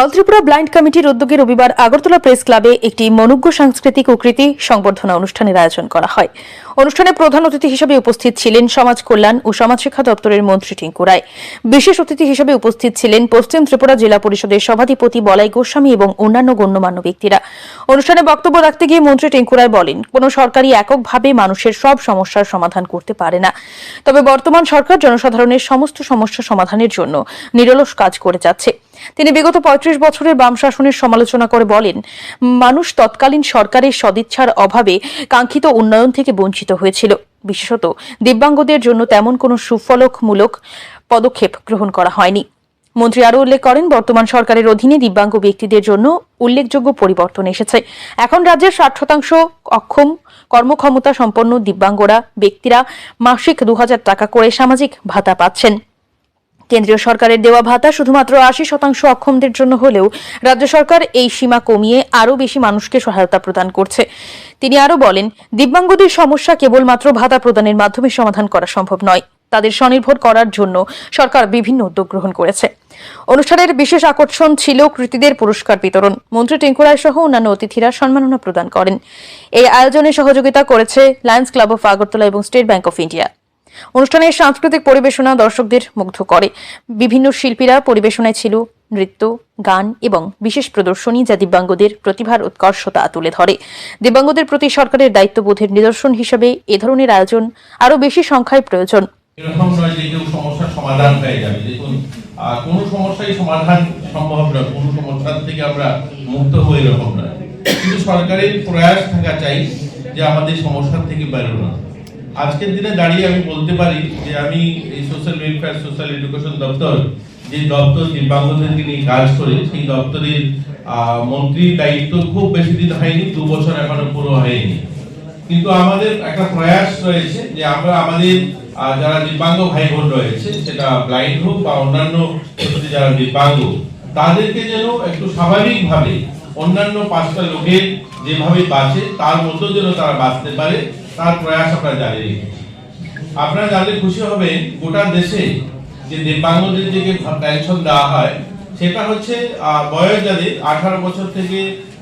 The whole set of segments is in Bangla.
অল ত্রিপুরা ব্লাইন্ড কমিটির উদ্যোগে রবিবার আগরতলা প্রেস ক্লাবে একটি মনোজ্ঞ সাংস্কৃতিক ও কৃতি সংবর্ধনা অনুষ্ঠানের আয়োজন করা হয়। অনুষ্ঠানে প্রধান অতিথি হিসেবে উপস্থিত ছিলেন সমাজ কল্যাণ ও সমাজ শিক্ষা দপ্তরের মন্ত্রী টিঙ্কু রায়। বিশেষ অতিথি হিসেবে উপস্থিত ছিলেন পশ্চিম ত্রিপুরা জেলা পরিষদের সভাধিপতি বলাই গোস্বামী এবং অন্যান্য গণ্যমান্য ব্যক্তিরা। অনুষ্ঠানে বক্তব্য রাখতে গিয়ে মন্ত্রী টিঙ্কু রায় বলেন, কোন সরকারই এককভাবে মানুষের সব সমস্যার সমাধান করতে পারে না। তবে বর্তমান সরকার জনসাধারণের সমস্ত সমস্যা সমাধানের জন্য নিরলস কাজ করে যাচ্ছে। তিনি বিগত পঁয়ত্রিশ বছরের বাম শাসনের সমালোচনা করে বলেন, মানুষ তৎকালীন সরকারের সদিচ্ছার অভাবে কাঙ্ক্ষিত উন্নয়ন থেকে বঞ্চিত হয়েছিল। বিশেষত দিব্যাঙ্গদের জন্য তেমন কোনো সুফলকমূলক পদক্ষেপ গ্রহণ করা হয়নি। মন্ত্রী আরও উল্লেখ করেন, বর্তমান সরকারের অধীনে দিব্যাঙ্গ ব্যক্তিদের জন্য উল্লেখযোগ্য পরিবর্তন এসেছে। এখন রাজ্যের ষাট শতাংশ অক্ষম কর্মক্ষমতা সম্পন্ন দিব্যাঙ্গরা ব্যক্তিরা মাসিক দু টাকা করে সামাজিক ভাতা পাচ্ছেন। কেন্দ্রীয় সরকারের দেওয়া ভাতা শুধুমাত্র আশি শতাংশ অক্ষমদের জন্য হলেও রাজ্য সরকার এই সীমা কমিয়ে আরও বেশি মানুষকে সহায়তা প্রদান করছে। তিনি আরও বলেন, দিব্যাঙ্গদের সমস্যা কেবলমাত্র ভাতা প্রদানের মাধ্যমে সমাধান করা সম্ভব নয়। তাদের স্বনির্ভর করার জন্য সরকার বিভিন্ন উদ্যোগ গ্রহণ করেছে। অনুষ্ঠানের বিশেষ আকর্ষণ ছিল কৃতীদের পুরস্কার বিতরণ। মন্ত্রী টিঙ্কু রায় সহ অন্যান্য অতিথিরা সম্মাননা প্রদান করেন। এই আয়োজনে সহযোগিতা করেছে লায়ন্স ক্লাব অফ আগরতলা এবং স্টেট ব্যাংক অফ ইন্ডিয়া অনুষ্ঠানের সাংস্কৃতিক পরিবেশনা দর্শকদের মুগ্ধ করে। বিভিন্ন শিল্পীরা পরিবেশনায় ছিল, নৃত্য, গান এবং বিশেষ প্রদর্শনী যা দিব্যাঙ্গদের প্রতিভার উৎকর্ষতা তুলে ধরে। দিব্যাঙ্গদের প্রতি সরকারের দায়িত্ববোধের নিদর্শন হিসেবে এ ধরনের আয়োজন আরও বেশি সংখ্যায় প্রয়োজন। এরকম নয় যে কেউ সমস্যার সমাধান পেয়ে যাবে। দেখুন কোনো সমস্যাই সমাধান সম্ভব নয়। কোনো সমস্যার থেকে আমরা মুক্ত হয়ে এরকম নয়। কিন্তু সরকারের প্রয়াস থাকা চাই যে আমাদের সমস্যার থেকে বেরোনো। আজকের দিনে দাঁড়িয়ে আমি বলতে পারি যে আমি এই সোশ্যাল ওয়েলফেয়ার সোশ্যাল এডুকেশন দপ্তর, যে দপ্তর দিব্যাঙ্গদেরকে নিয়ে কাজ করে সেই দপ্তরের মন্ত্রীর দায়িত্ব খুব বেশি দিন হয়নি, দু বছর এখনও পুরো হয়নি। কিন্তু আমাদের একটা প্রয়াস রয়েছে যে আমরা আমাদের যারা দিব্যাঙ্গ ভাই বোন রয়েছে, সেটা ব্লাইন্ড হোক বা অন্যান্য যারা দিব্যাঙ্গ, তাদেরকে যেন একটু স্বাভাবিকভাবে অন্যান্য পাঁচটা লোকের যেভাবে বাঁচে, তার মধ্যেও যেন তারা বাঁচতে পারে। তার প্রয়াস আমরা জারি আপনারা জানলে খুশি হবেন, গোটা দেশে যে দিব্যাঙ্গদের যে পেনশন দেওয়া হয়, সেটা হচ্ছে বয়স যাদের আঠারো বছর থেকে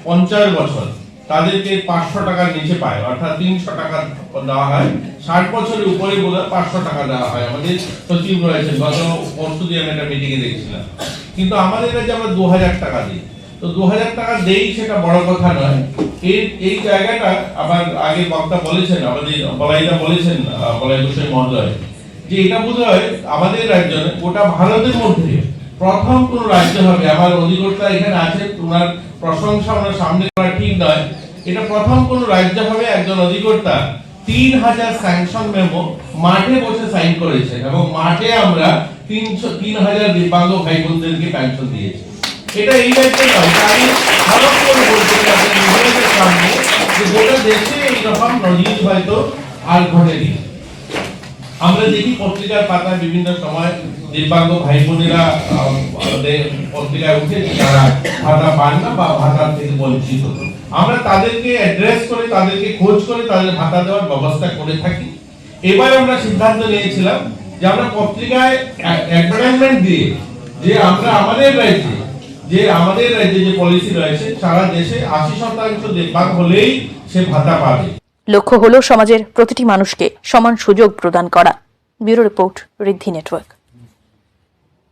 পঞ্চাশ বছর, তাদেরকে পাঁচশো টাকার নিচে পায়, অর্থাৎ তিনশো টাকা দেওয়া হয়। ষাট বছরের উপরে হয় পাঁচশো টাকা দেওয়া হয়। আমাদের সচিব রয়েছে গত পরশু দিয়ে আমি একটা মিটিংয়ে দেখছিলাম। কিন্তু আমাদের কাছে আমরা দু হাজার টাকা দিই। তো দু হাজার টাকা দেই সেটা বড় কথা নয়। এই এই জায়গাটা আবার আগে বক্তা বলেছেন, আমাদের বলাইদা বলেছেন বলাই গোস্বামী মহোদয়, যে এটা বোধ আমাদের রাজ্য গোটা ভারতের মধ্যে প্রথম কোন রাজ্য হবে। আমার অধিকর্তা এখানে আছে ওনার প্রশংসা ওনার সামনে করা ঠিক নয়। এটা প্রথম কোন রাজ্য হবে, একজন অধিকর্তা তিন হাজার স্যাংশন মেমো মাঠে বসে সাইন করেছেন এবং মাঠে আমরা তিনশো, তিন হাজার দিব্যাঙ্গ ভাই বোনদেরকে পেনশন দিয়েছি। এটা এই নয়। আমি করে বলতে চাই সামনে যে গোটা দেশে এইরকম নজির আর আমরা দেখি পত্রিকার বিভিন্ন সময় দিব্যাঙ্গ ভাই বোনেরা পত্রিকায় উঠে যে তারা ভাতা পান না বা থেকে বঞ্চিত। আমরা তাদেরকে অ্যাড্রেস করে, তাদেরকে খোঁজ করে, তাদের ভাতা দেওয়ার ব্যবস্থা করে থাকি। এবার আমরা সিদ্ধান্ত নিয়েছিলাম যে আমরা পত্রিকায় অ্যাডভার্টাইজমেন্ট দিয়ে যে আমরা আমাদের যে আমাদের রাজ্যে যে পলিসি রয়েছে, সারা দেশে আশি শতাংশ দেখভাগ হলেই সে ভাতা পাবে। লক্ষ্য হলো সমাজের প্রতিটি মানুষকে সমান সুযোগ প্রদান করা। Bureau report Riddhi network.